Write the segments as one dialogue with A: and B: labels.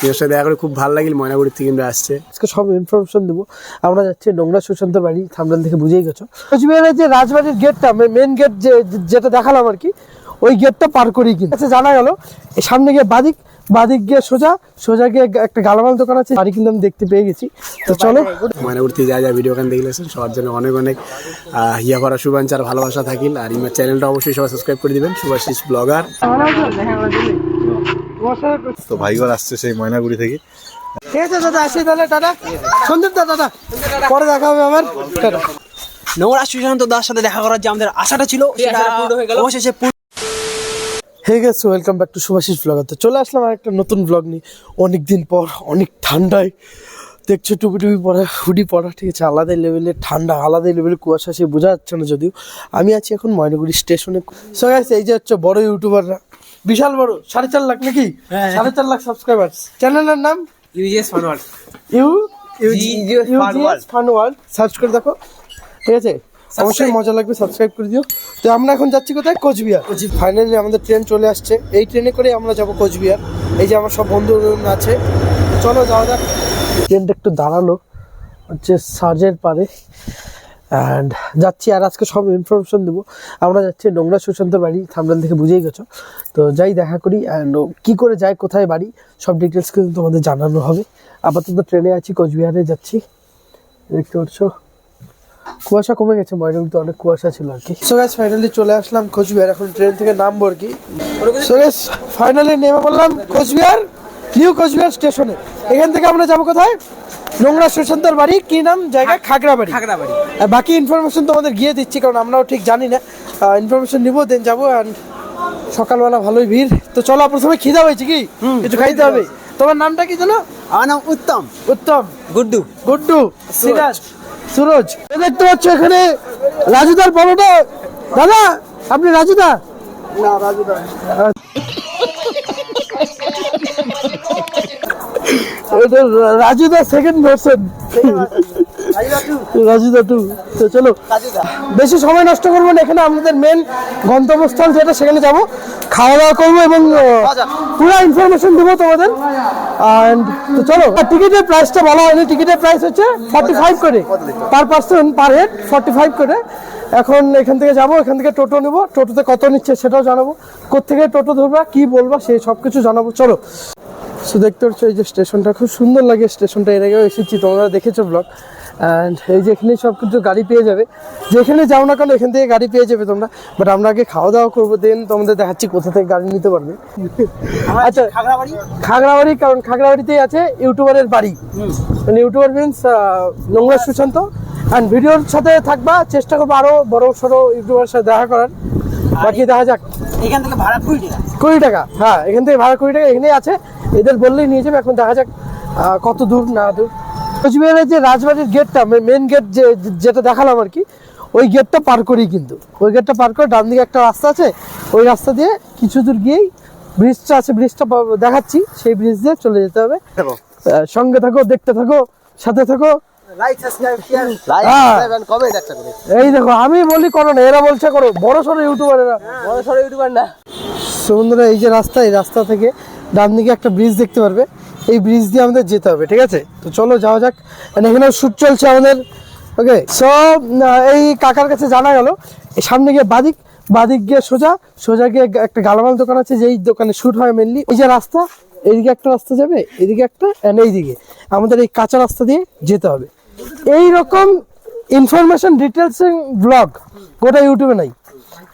A: তোমার সাথে দেখা করে খুব ভালো লাগিল ময়নাগুড়ির থেকে কিন্তু আসছে।
B: আজকে সব ইনফরমেশন দেবো। আমরা যাচ্ছি নোংরা সুশান্ত বাড়ি থামডাল থেকে বুঝেই গেছো। কোচবিহারের যে রাজবাড়ির গেটটা মেন গেট যে যেটা দেখালাম আর কি ওই গেটটা পার করেই কিন্তু। আচ্ছা জানা গেল সামনে গিয়ে বাদিক বাদিক গিয়ে সোজা সোজা গিয়ে একটা গালামাল দোকান আছে বাড়ি কিন্তু আমি দেখতে পেয়ে গেছি। তো চলো।
A: ময়নাগুড়ি থেকে যা যা ভিডিও গান দেখলেছেন সবার জন্য অনেক অনেক হিয়া করা শুভাঞ্চ আর ভালোবাসা থাকিল। আর ইমার চ্যানেলটা অবশ্যই সবাই সাবস্ক্রাইব করে দিবেন শুভাশিস ব্লগার
C: তো ভাইগর আসছে সেই ময়নাগুড়ি থেকে।
B: ঠিক আছে দাদা আসি তাহলে টাটা। সন্দীপ দা দাদা পরে দেখা হবে আবার। টাটা।
D: নোংরা সুশান্ত দাস সাথে দেখা করার যে আমাদের আশাটা ছিল সেটা অবশেষে পূর্ণ
B: হে গেছে welcome back to Subhasish blog তো চলে আসলাম আর একটা নতুন ব্লগ নিয়ে। অনেক দিন পর অনেক ঠান্ডায়। দেখছ টুপি টুপি পরা হুডি পরা ঠিক আছে? আলাদা লেভেলে ঠান্ডা আলাদা লেভেলে কুয়াশা সে বোঝা যাচ্ছে না যদিও। আমি আছি এখন ময়নাগুড়ি স্টেশনে। সো গাইস এই যে হচ্ছে বড় ইউটিউবাররা বিশাল বড় সাড়ে চার লাখ নাকি? সাড়ে চার লাখ সাবস্ক্রাইবার চ্যানেলের নাম?
D: ইউজিএস ফানওয়াল
B: ইউ
D: UGS Fun World।
B: Fun world search করে দেখো। ঠিক আছে? অবশ্যই মজা লাগবে সাবস্ক্রাইব করে দিও। তো আমরা এখন যাচ্ছি কোথায়? কোচবিহার। ফাইনালি আমাদের ট্রেন চলে আসছে। এই ট্রেনে করে আমরা যাব কোচবিহার। এই যে আমার সব বন্ধু আছে। চলো যাওয়া যাক। ট্রেনটা একটু দাঁড়াল। হচ্ছে সাজের পারে। অ্যান্ড যাচ্ছি আর আজকে সব ইনফরমেশন দেবো। আমরা যাচ্ছি নোংরা সুশান্ত বাড়ি থামডাল থেকে বুঝেই গেছো। তো যাই দেখা করি অ্যান্ড কী করে যায়, কোথায় বাড়ি, সব ডিটেলস কিন্তু তোমাদের জানানো হবে। আপাতত ট্রেনে আছি, কোচবিহারে যাচ্ছি। দেখতে পাচ্ছ? কুয়াশা কমে গেছে ময়নাগুড়িতে অনেক কুয়াশা ছিল আর কি। সো গাইস ফাইনালি চলে আসলাম কোচবিহার, এখন ট্রেন থেকে নামবো আর কি। সো গাইস ফাইনালি নেমে পড়লাম কোচবিহার। নিউ কোচবিহার স্টেশনে। এখান থেকে আমরা যাব কোথায়? নোংরা সুশান্তর বাড়ি কি নাম? জায়গা? খাগড়াবাড়ি।
D: খাগড়াবাড়ি।
B: বাকি ইনফরমেশন তোমাদের গিয়ে দিচ্ছি কারণ আমরাও ঠিক জানি না। ইনফরমেশন নিবো দেন যাব অ্যান্ড সকালবেলা ভালোই ভিড়। তো চলো প্রথমে খিদা হয়েছে কি? কিছু খাইতে হবে। তোমার নামটা কি জানো?
D: আমার নাম উত্তম।
B: উত্তম।
D: গুড্ডু।
B: গুড্ডু। সিরাজ। সুরজ। দেখতে পাচ্ছ এখানে রাজুদার পরোটা দাদা আপনি রাজুদা? না রাজুদা। রাজুদা সেকেন্ড ভার্সন রাজুদা টু তো চলো বেশি সময় নষ্ট করব না এখানে আমাদের মেন গন্তব্যস্থল যেটা সেখানে যাব। খাওয়া দাওয়া করব এবং পুরো ইনফরমেশন দেবো তোমাদের। অ্যান্ড তো চলো টিকিটের প্রাইসটা বলা হয়নি টিকিটের প্রাইস হচ্ছে ফর্টি ফাইভ করে। Per person per head forty five করে। এখন এখান থেকে যাব এখান থেকে টোটো নেব। টোটোতে কত নিচ্ছে সেটাও জানাব। কোথেকে টোটো ধরবা কি বলবা সেই সব কিছু জানাব। চলো। সো দেখতে পাচ্ছ এই যে স্টেশনটা খুব সুন্দর লাগে স্টেশনটা। এর আগেও এসেছি তোমরা দেখেছ ব্লগ অ্যান্ড এই যে এখানে সব কিছু গাড়ি পেয়ে যাবে। যেখানে যাও না কেন এখান থেকে গাড়ি পেয়ে যাবে তোমরা। বাট আমরা আগে খাওয়া দাওয়া করব দেন তোমাদের দেখাচ্ছি কোথা থেকে গাড়ি নিতে পারবে। আচ্ছা
D: খাগড়াবাড়ি।
B: খাগড়াবাড়ি কারণ খাগড়াবাড়িতেই আছে ইউটিউবারের বাড়ি। মানে ইউটিউবার মিনস নোংরা সুশান্ত। অ্যান্ড ভিডিওর সাথে থাকবা চেষ্টা করব আরও বড় সড়ো ইউটিউবার সাথে দেখা করার। বাকি দেখা যাক।
D: এখান থেকে ভাড়া কুড়ি টাকা।
B: কুড়ি টাকা হ্যাঁ এখান থেকে ভাড়া কুড়ি টাকা এখানেই আছে। এদের বললেই নিয়ে যাবে এখন দেখা যাক কত দূর না দূর। কোচবিহারের যে রাজবাড়ির গেটটা মেন গেট যে যেটা দেখালাম আর কি ওই গেটটা পার করি কিন্তু। ওই গেটটা পার করে ডান দিকে একটা রাস্তা আছে ওই রাস্তা দিয়ে কিছু দূর গিয়েই ব্রিজটা আছে ব্রিজটা দেখাচ্ছি সেই ব্রিজ দিয়ে চলে যেতে হবে। আহ, সঙ্গে থাকো দেখতে থাকো সাথে থাকো। হ্যাঁ।
D: কমেন্ট একটা করে।
B: এই দেখো আমি বলি করো না এরা বলছে করো। বড় সড়ো ইউটিউবার এরা
D: বড় সড়ো ইউটিউবার না।
B: বন্ধুরা এই যে রাস্তা এই রাস্তা থেকে ডান দিকে একটা ব্রিজ দেখতে পারবে। এই ব্রিজ দিয়ে আমাদের যেতে হবে, ঠিক আছে? তো চলো যাওয়া যাক। এখানেও শ্যুট চলছে আমাদের। ওকে সো এই কাকার কাছে জানা গেল। সামনে গিয়ে বাদিক বাদিক গিয়ে সোজা। সোজা গিয়ে একটা গালামাল দোকান আছে, যেই দোকানে শ্যুট হয় মেনলি এই যে রাস্তা, এইদিকে একটা রাস্তা যাবে, এইদিকে একটা অ্যান্ড এইদিকে। আমাদের এই কাঁচা রাস্তা দিয়ে যেতে হবে। এই রকম ইনফরমেশন ডিটেলস ব্লগ গোটা ইউটিউবে নাই।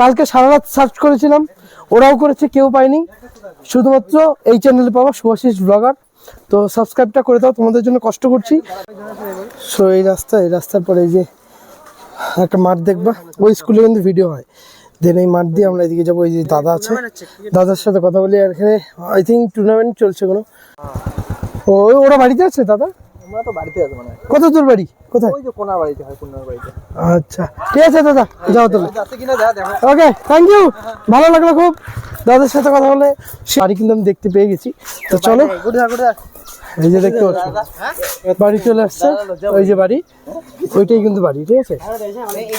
B: কালকে সারা রাত সার্চ করেছিলাম। ওরাও করেছে, কেউ পায়নি। শুধুমাত্র এই চ্যানেলে পাওয়া সুভাষিস ব্লগার তো সাবস্ক্রাইবটা করে দাও, তোমাদের জন্য কষ্ট করছি। সো এই রাস্তা, এই রাস্তার পরে যে একটা মাঠ দেখবা, ওই স্কুলে কিন্তু ভিডিও হয়। দেন এই মাঠ দিয়ে আমরা এদিকে যাব ওই যে দাদা আছে। দাদার সাথে কথা বলি, আর এখানে আই থিঙ্ক টুর্নামেন্ট চলছে কোনো। ও, ওরা বাড়িতে আছে, দাদা?
D: আমরা তো বাড়িতে আছি মানে।
B: কত দূর বাড়ি? কোথায়?
D: ওই যে কোনার বাড়িতে হয় কোনার বাড়িতে।
B: আচ্ছা ঠিক আছে দাদা যাও তাহলে।
D: যাচ্ছে কিনা দেখা দেখো।
B: ওকে থ্যাংক ইউ ভালো লাগল খুব। দাদার সাথে কথা বলে বাড়ি কিন্তু আমি দেখতে পেয়ে গেছি। তো চলো। এই যে দেখতে পাচ্ছ। বাড়ি চলে আসছে। ওই যে বাড়ি। ওইটাই কিন্তু বাড়ি ঠিক আছে?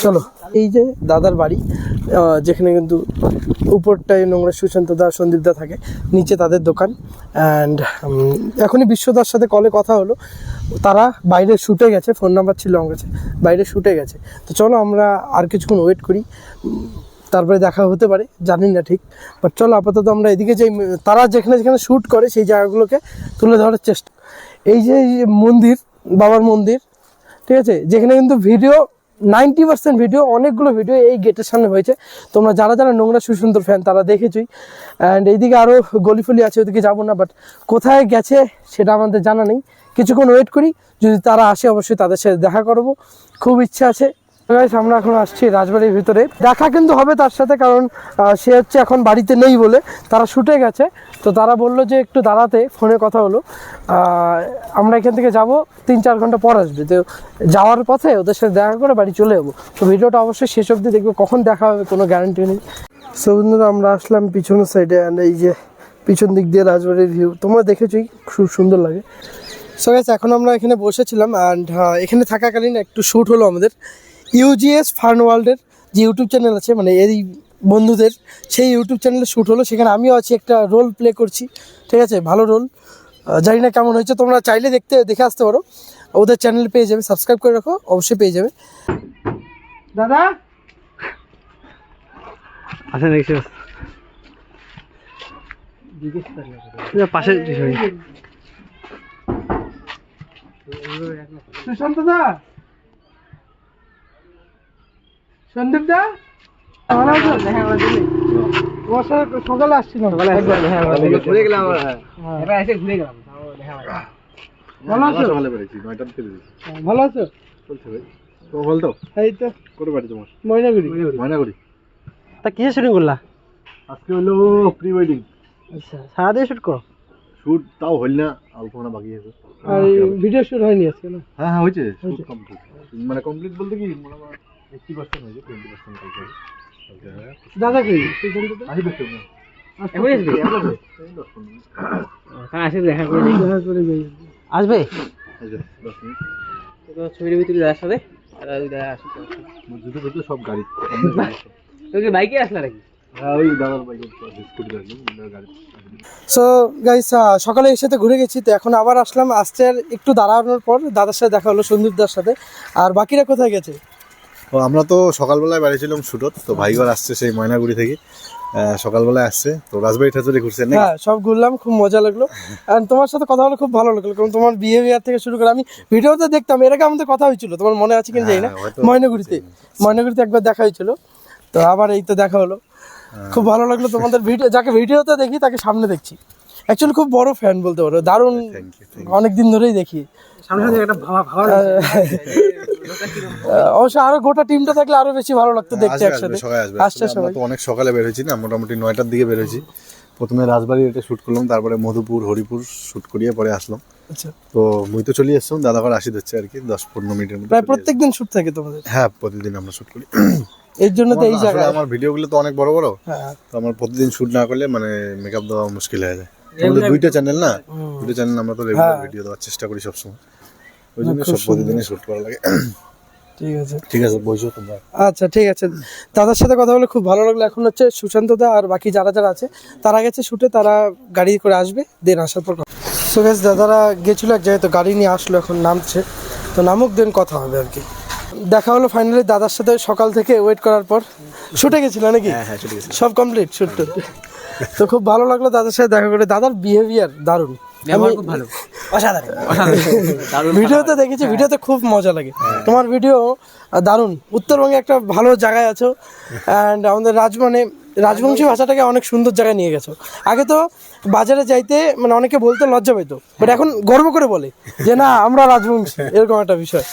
B: চলো এই যে দাদার বাড়ি যেখানে কিন্তু উপরটায় নোংরা সুশান্ত দা, সন্দীপ দা থাকে, নিচে তাদের দোকান। অ্যান্ড এখনই বিশ্বদার সাথে কলে কথা হলো। তারা বাইরে শুটে গেছে ফোন নাম্বার ছিল আমার কাছে, বাইরে শুটে গেছে। তো চলো আমরা আর কিছুক্ষণ ওয়েট করি। তারপরে দেখা হতে পারে, জানি না ঠিক। বাট চলো আপাতত আমরা এদিকে যে তারা যেখানে যেখানে শ্যুট করে, সেই জায়গাগুলোকে তুলে ধরার চেষ্টা। এই যে এই যে মন্দির, বাবার মন্দির, ঠিক আছে? যেখানে কিন্তু ভিডিও নাইনটি পার্সেন্ট ভিডিও, অনেকগুলো ভিডিও এই গেটের সামনে হয়েছে। তোমরা যারা যারা নোংরা সুসুন্দর ফ্যান তারা দেখেছই। অ্যান্ড এইদিকে আরও গলিফলি আছে, ওদিকে যাব না বাট কোথায় গেছে সেটা আমাদের জানা নেই। কিছুক্ষণ ওয়েট করি, যদি তারা আসে, অবশ্যই তাদের সাথে দেখা করব। খুব ইচ্ছা আছে Guys, আমরা এখন আসছি রাজবাড়ির ভিতরে। দেখা কিন্তু হবে তার সাথে কারণ সে হচ্ছে এখন বাড়িতে নেই বলে তারা শুটে গেছে। তো তারা বলল যে একটু দাঁড়াতে ফোনে কথা হলো। আমরা এখান থেকে যাব তিন চার ঘণ্টা পর আসবে। তো যাওয়ার পথে ওদের সাথে দেখা করে বাড়ি চলে যাব। তো ভিডিওটা অবশ্যই শেষ অবধি দেখব কখন দেখা হবে কোনো গ্যারান্টি নেই। সো বন্ধুরা আমরা আসলাম পিছনের সাইডে এই যে পিছন দিক দিয়ে রাজবাড়ির ভিউ তোমরা দেখেছোই খুব সুন্দর লাগে। সো গাইস এখন আমরা এখানে বসেছিলাম অ্যান্ড এখানে থাকাকালীন একটু শ্যুট হলো আমাদের। ইউজিএস ফার্ন ওয়ার্ল্ডের যে ইউটিউব চ্যানেল আছে মানে এই বন্ধুদের সেই ইউটিউব চ্যানেলে শ্যুট হলো। সেখানে আমিও আছি একটা রোল প্লে করছি। ঠিক আছে? ভালো রোল জানি না কেমন হয়েছে তোমরা চাইলে দেখতে দেখে আসতে পারো। ওদের চ্যানেল পেয়ে যাবে সাবস্ক্রাইব করে রাখো অবশ্যই পেয়ে যাবে। দাদা?
D: আচ্ছা দেখছি পাশে
B: সুশান্ত দা? সন্দীপ দা? ভালো আছো? তোমার সাথে সকালে আসছিলাম। সকালে
D: ঘুরে গেলাম
B: হ্যাঁ।
D: এবার এসে ঘুরে গেলাম।
B: ভালো আছো?
C: বেরিয়েছি নয়টার দিকে
B: ভালো আছো?
C: চলছে ভাই। তোমার বল তো
B: এই তো।
C: করে বাড়ি তোমার?
B: ময়নাগুড়ি।
C: ময়নাগুড়ি।
D: তা কিসে শুটিং করলা?
C: আজকে হলো প্রি ওয়েডিং
D: আচ্ছা সারাদিন শুট করো?
C: শুট তাও হইল না অল্প না বাকি আছে।
B: আর ভিডিও শুট হয়নি আজকে না?
C: হ্যাঁ হ্যাঁ হয়েছে শুট কমপ্লিট মানে কমপ্লিট বলতে কি এইটটি পার্সেন্ট হয়েছে টোয়েন্টি পার্সেন্ট কালকে হবে।
B: দাদা কই
C: আসবে
D: হ্যাঁ ছবির ভিতরে সাথে?
C: সব গাড়ি।
D: তোকে বাইকে আসলা নাকি?
C: হ্যাঁ
B: সো গাইস সকালে এসে তো ঘুরে গেছি তো এখন আবার আসলাম। আসছে আর একটু দাঁড়ানোর পর দাদার সাথে দেখা হলো সন্দীপদার সাথে। আর বাকিরা কোথায় গেছে?
C: ও আমরা তো সকালবেলায় বাড়িছিলাম শুটত তো ভাইগর আসছে সেই ময়নাগুড়ি থেকে। সকালবেলায় আসছে। তো রাজবাড়ি ঠাকুরে ঘুরছে
B: হ্যাঁ সব ঘুরলাম খুব মজা লাগল। আর তোমার সাথে কথা বলে খুব ভালো লাগল কারণ তোমার বিহেভিয়ার থেকে শুরু করে আমি ভিডিওতে দেখতাম এর আগে আমাদের কথা হয়েছিল তোমার মনে আছে কিনা জানি না
C: হ্যাঁ,
B: ময়নাগুড়িতে। ময়নাগুড়িতে একবার দেখা হয়েছিল। তো আবার এই তো দেখা হলো। খুব ভালো লাগল তোমাদের ভিডিও যাকে ভিডিওতে দেখি তাকে সামনে দেখছি। অ্যাকচুয়ালি খুব বড় ফ্যান বলতে পারো দারুণ অনেক দিন ধরেই দেখি। অবশ্য আরও গোটা টিমটা থাকলে আরও বেশি ভালো লাগতো দেখতে একসাথে। আসছে সবাই।
C: অনেক সকালে বের না মোটামুটি নয়টার দিকে বের প্রথমে রাজবাড়ি এটা শুট করলাম তারপরে মধুপুর হরিপুর শুট করিয়ে পরে আসলাম।
B: আচ্ছা।
C: তো মুই তো চলে এসছিলাম দাদা ঘর আসি হচ্ছে আর কি দশ পনেরো মিনিটের মধ্যে
B: প্রায়
C: চলে
B: প্রত্যেক দিন শুট থাকে তোমাদের?
C: হ্যাঁ প্রতিদিন আমরা শুট করি।
B: এর জন্য তো এই জায়গায়
C: আমার ভিডিওগুলো তো অনেক বড় বড়।
B: হ্যাঁ।
C: তো আমার প্রতিদিন শুট না করলে মানে মেকআপ দেওয়া মুশকিল হয়ে যায়। আমাদের দুইটা চ্যানেল না? দুটো চ্যানেল আমরা তো রেগুলার
B: হ্যাঁ।
C: ভিডিও দেওয়ার চেষ্টা করি সবসময়। ওই জন্য সব প্রতিদিনই শুট করা লাগে।
B: ঠিক আছে।
C: ঠিক আছে বসো তোমরা।
B: আচ্ছা ঠিক আছে। দাদার সাথে কথা বলে খুব ভালো লাগল। এখন হচ্ছে সুশান্ত দা আর বাকি যারা যারা আছে তারা গেছে শুটে তারা গাড়ি করে আসবে দেন আসার পর সো গেছ দাদারা গেছিল এক জায়গায় তো গাড়ি নিয়ে আসলো এখন নামছে। তো নামুক দেন কথা হবে আর কি। দেখা হলো ফাইনালি দাদার সাথে সকাল থেকে ওয়েট করার পর। শুটে গেছিল নাকি?
A: হ্যাঁ হ্যাঁ
B: সব কমপ্লিট শুট তো খুব ভালো লাগল দাদার সাথে দেখা করে। দাদার বিহেভিয়ার দারুণ।
D: খুব ভালো। অসাধারণ।
B: ভিডিওতে দেখেছি ভিডিওতে খুব মজা লাগে। তোমার ভিডিও দারুণ। উত্তরবঙ্গে একটা ভালো জায়গায় আছো। অ্যান্ড আমাদের রাজ মানে রাজবংশী ভাষাটাকে অনেক সুন্দর জায়গায় নিয়ে গেছো। আগে তো বাজারে যাইতে মানে অনেকে বলতে লজ্জা পেতো বাট এখন গর্ব করে বলে যে না আমরা রাজবংশী। এরকম একটা বিষয়।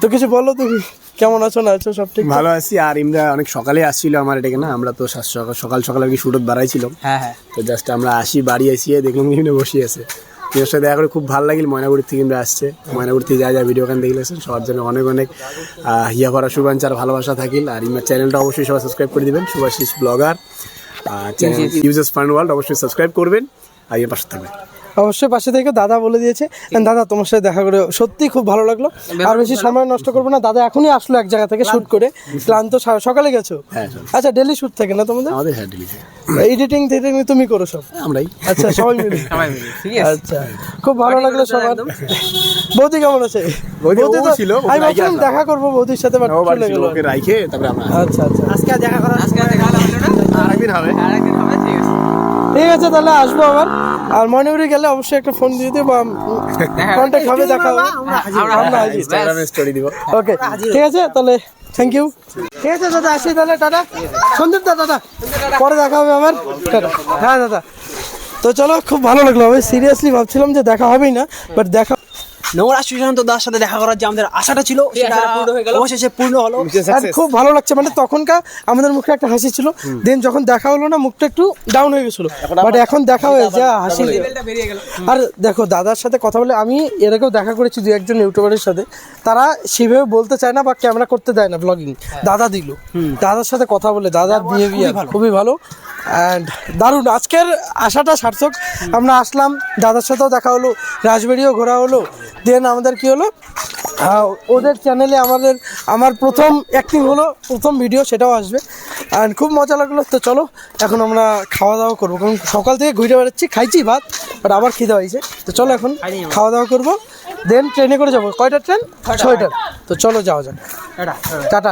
B: তো কিছু বলো তুমি। কেমন আছো না আছো সব ঠিক
A: ভালো আছি। আর ইমরা অনেক সকালে আসছিল আমার এটাকে না? আমরা তো সকাল সকাল আর কি শুটত বাড়াইছিলাম।
D: হ্যাঁ হ্যাঁ।
A: তো জাস্ট আমরা আসি বাড়ি আসিয়ে দেখলাম এখানে বসে আছে। তোর সাথে দেখা করে খুব ভালো লাগিল। ময়নাগুড়ি থেকে আমরা আসছে। ময়নাগুড়ি থেকে যা যা ভিডিও গান দেখলেছেন সবার জন্য অনেক অনেক হিয়া ভরা শুভাঞ্চার ভালোবাসা থাকিল। আর ইমার চ্যানেলটা অবশ্যই সবাই সাবস্ক্রাইব করে দিবেন। Subhasish blogger channel UGS fun world অবশ্যই সাবস্ক্রাইব করবেন। আর ইয়ে পাশে থাকবেন
B: অবশ্যই পাশে থেকে দাদা বলে দিয়েছে। দাদা তোমার সাথে দেখা করে সত্যি খুব ভালো লাগল। আর বেশি সময় নষ্ট করব না। দাদা এখনই আসলো এক জায়গা থেকে শুট করে। ক্লান্ত। সকালে গেছো?
A: হ্যাঁ,
B: আচ্ছা ডেলি শুট থাকে না তোমাদের?
A: আমাদের হ্যাঁ ডেলি
B: এডিটিং টেডিটিং তুমি করো সব।
A: আমরাই।
B: আচ্ছা সবাই মিলে।
D: সবাই মিলে, ঠিক আছে?
B: আচ্ছা খুব ভালো লাগল সবার। বৌদি কেমন আছে?
A: বৌদি
B: তো-
A: ছিল,
B: আমি ভাবছিলাম দেখা করব বৌদির সাথে বাট
A: ও বাড়ি
B: চলে গেল।
A: ওকে রাইখে তারপরে আমরা
B: আচ্ছা আচ্ছা।
D: আজকে আর দেখা করা আজকে দেখা হলো না?
A: আরেকদিন হবে।
D: আরেকদিন হবে? ঠিক আছে
B: তাহলে আসব আবার। আর মনিপুরে গেলে অবশ্যই একটা ফোন দিয়ে দিব কন্টাক্ট কন্ট্যাক্ট হবে দেখা হবে। আমরা
A: ইনস্টাগ্রামে স্টোরি দিব।
B: ওকে ঠিক আছে তাহলে থ্যাংক ইউ ঠিক আছে দাদা আসি তাহলে টাটা। সন্দীপ দা দাদা। পরে দেখা হবে আবার। টাটা। হ্যাঁ দাদা। তো চলো খুব ভালো লাগল। আমি সিরিয়াসলি ভাবছিলাম যে দেখা হবেই না বাট দেখা
D: নোংরা সুশান্ত দাস সাথে দেখা করার যে আমাদের আশাটা ছিল সেটা অবশেষে পূর্ণ হলো।
B: আর খুব ভালো লাগছে মানে তখনকার আমাদের মুখে একটা হাসি ছিল। দেন যখন দেখা হলো না মুখটা একটু ডাউন হয়ে গেছিল। বাট এখন দেখা হয়েছে হাসি
D: বেরিয়ে
B: আর দেখো দাদার সাথে কথা বলে আমি এর আগেও দেখা করেছি দু একজন ইউটিউবারের সাথে। তারা সেভাবে বলতে চায় না বা ক্যামেরা করতে দেয় না ব্লগিং দাদা দিল। দাদার সাথে কথা বলে দাদার বিহেভিয়ার খুবই ভালো। অ্যান্ড দারুণ আজকের আশাটা সার্থক। আমরা আসলাম দাদার সাথেও দেখা হলো রাজবাড়িও ঘোরা হলো। দেন আমাদের কি হলো? আহ, ওদের চ্যানেলে আমাদের আমার প্রথম অ্যাক্টিং হলো প্রথম ভিডিও সেটাও আসবে। অ্যান্ড খুব মজা লাগল তো চলো এখন আমরা খাওয়া দাওয়া করব। কারণ সকাল থেকে ঘুরে বেড়াচ্ছি খাইছি ভাত বাট আবার খিদে হয়েছে তো চলো এখন খাওয়া দাওয়া করব। দেন ট্রেনে করে যাব। কয়টার ট্রেন ছয়টার তো চলো যাওয়া যাক। টাটা।